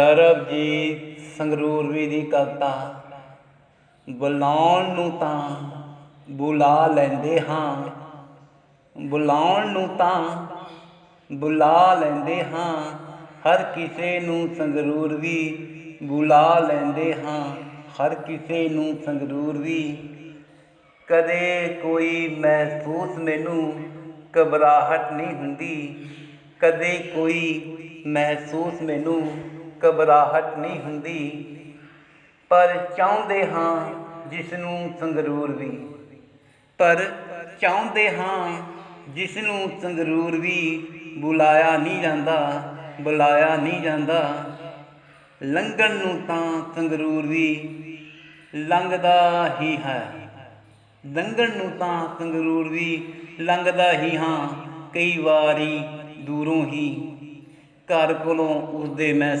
ਸਰਬਜੀਤ ਸੰਗਰੂਰਵੀ ਦੀ ਕਵਿਤਾ ਬੁਲਾਉਣ ਨੂੰ ਤਾਂ ਬੁਲਾ ਲੈਂਦੇ ਹਾਂ। ਬੁਲਾਉਣ ਨੂੰ ਤਾਂ ਬੁਲਾ ਲੈਂਦੇ ਹਾਂ। ਹਰ ਕਿਸੇ ਨੂੰ ਸੰਗਰੂਰ ਵੀ ਬੁਲਾ ਲੈਂਦੇ ਹਾਂ। ਹਰ ਕਿਸੇ ਨੂੰ ਸੰਗਰੂਰ ਵੀ। ਕਦੇ ਕੋਈ ਮਹਿਸੂਸ ਮੈਨੂੰ ਘਬਰਾਹਟ ਨਹੀਂ ਹੁੰਦੀ। ਕਦੇ ਕੋਈ ਮਹਿਸੂਸ ਮੈਨੂੰ ਘਬਰਾਹਟ ਨਹੀਂ ਹੁੰਦੀ, ਪਰ ਚਾਹੁੰਦੇ ਹਾਂ ਜਿਸ ਨੂੰ ਸੰਗਰੂਰ ਵੀ। ਪਰ ਚਾਹੁੰਦੇ ਹਾਂ ਜਿਸ ਨੂੰ ਸੰਗਰੂਰ ਵੀ ਬੁਲਾਇਆ ਨਹੀਂ ਜਾਂਦਾ, ਬੁਲਾਇਆ ਨਹੀਂ ਜਾਂਦਾ। ਲੰਘਣ ਨੂੰ ਤਾਂ ਸੰਗਰੂਰ ਵੀ ਲੰਘਦਾ ਹੀ ਹੈ। ਲੰਘਣ ਨੂੰ ਤਾਂ ਸੰਗਰੂਰ ਵੀ ਲੰਘਦਾ ਹੀ ਹਾਂ, ਕਈ ਵਾਰੀ ਦੂਰੋਂ ਹੀ। ਘਰ ਕੋਲੋਂ ਉਸਦੇ ਮੈਂ